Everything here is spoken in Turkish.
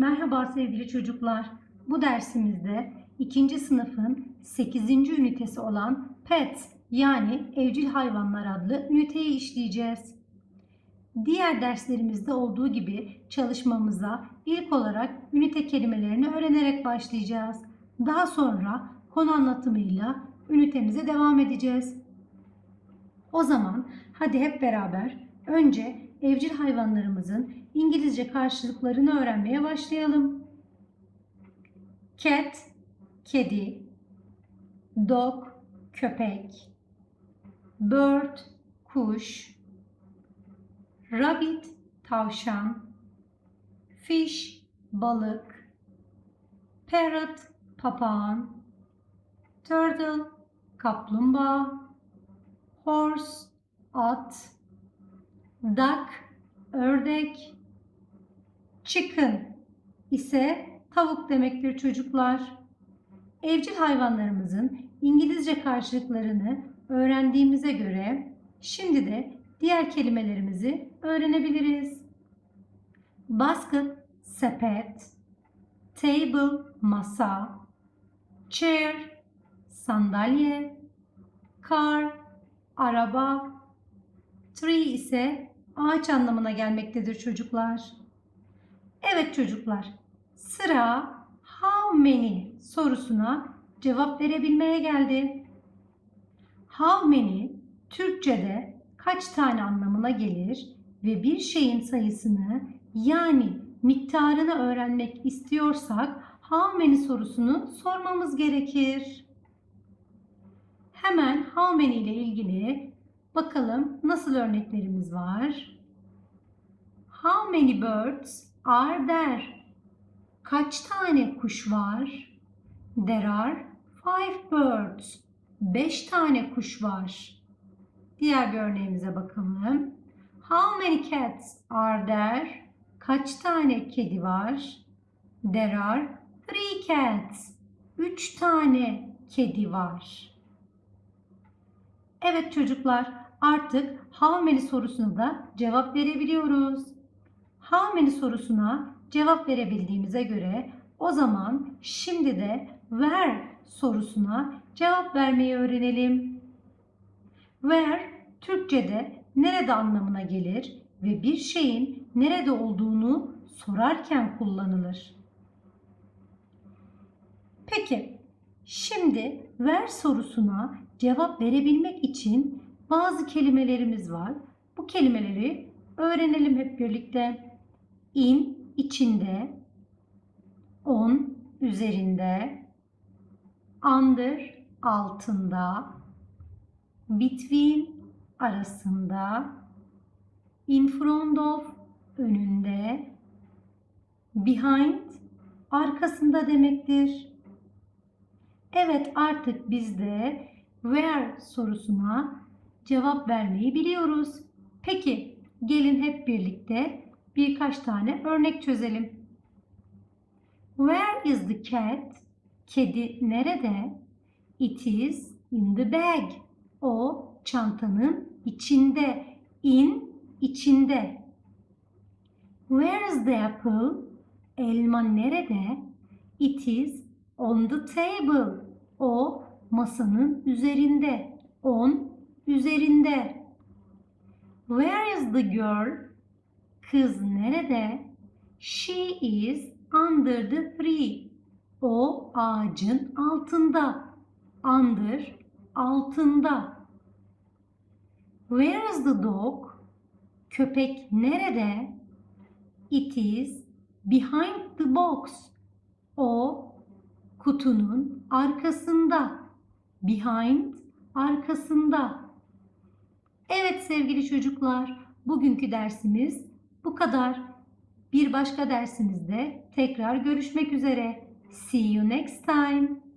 Merhaba sevgili çocuklar. Bu dersimizde 2. sınıfın 8. ünitesi olan PET yani evcil hayvanlar adlı üniteyi işleyeceğiz. Diğer derslerimizde olduğu gibi çalışmamıza ilk olarak ünite kelimelerini öğrenerek başlayacağız. Daha sonra konu anlatımıyla ünitemize devam edeceğiz. O zaman hadi hep beraber önce evcil hayvanlarımızın İngilizce karşılıklarını öğrenmeye başlayalım. Cat, kedi, dog, köpek, bird, kuş, rabbit, tavşan, fish, balık, parrot, papağan, turtle, kaplumbağa, horse, at, duck, ördek, chicken ise tavuk demektir çocuklar. Evcil hayvanlarımızın İngilizce karşılıklarını öğrendiğimize göre şimdi de diğer kelimelerimizi öğrenebiliriz. Basket, sepet, table, masa, chair, sandalye, car, araba, tree ise ağaç anlamına gelmektedir çocuklar. Evet çocuklar, sıra how many sorusuna cevap verebilmeye geldi. How many Türkçe'de kaç tane anlamına gelir ve bir şeyin sayısını yani miktarını öğrenmek istiyorsak how many sorusunu sormamız gerekir. Hemen how many ile ilgili bakalım nasıl örneklerimiz var. How many birds are there? Kaç tane kuş var? There are five birds. Beş tane kuş var. Diğer bir örneğimize bakalım. How many cats are there? Kaç tane kedi var? There are three cats. Üç tane kedi var. Evet çocuklar artık how many sorusuna da cevap verebiliyoruz. How many sorusuna cevap verebildiğimize göre o zaman şimdi de where sorusuna cevap vermeyi öğrenelim. Where Türkçe'de nerede anlamına gelir ve bir şeyin nerede olduğunu sorarken kullanılır. Peki şimdi where sorusuna cevap verebilmek için bazı kelimelerimiz var. Bu kelimeleri öğrenelim hep birlikte. In içinde, on üzerinde, under altında, between arasında, in front of önünde, behind arkasında demektir. Evet artık biz de where sorusuna cevap vermeyi biliyoruz. Peki gelin hep birlikte birkaç tane örnek çözelim. Where is the cat? Kedi nerede? It is in the bag. O çantanın içinde. In içinde. Where is the apple? Elma nerede? It is on the table. O masanın üzerinde. On üzerinde. Where is the girl? Kız nerede? She is under the tree. O ağacın altında. Under altında. Where is the dog? Köpek nerede? It is behind the box. O kutunun arkasında. Behind arkasında. Evet sevgili çocuklar, bugünkü dersimiz bu kadar. Bir başka dersimizde tekrar görüşmek üzere. See you next time.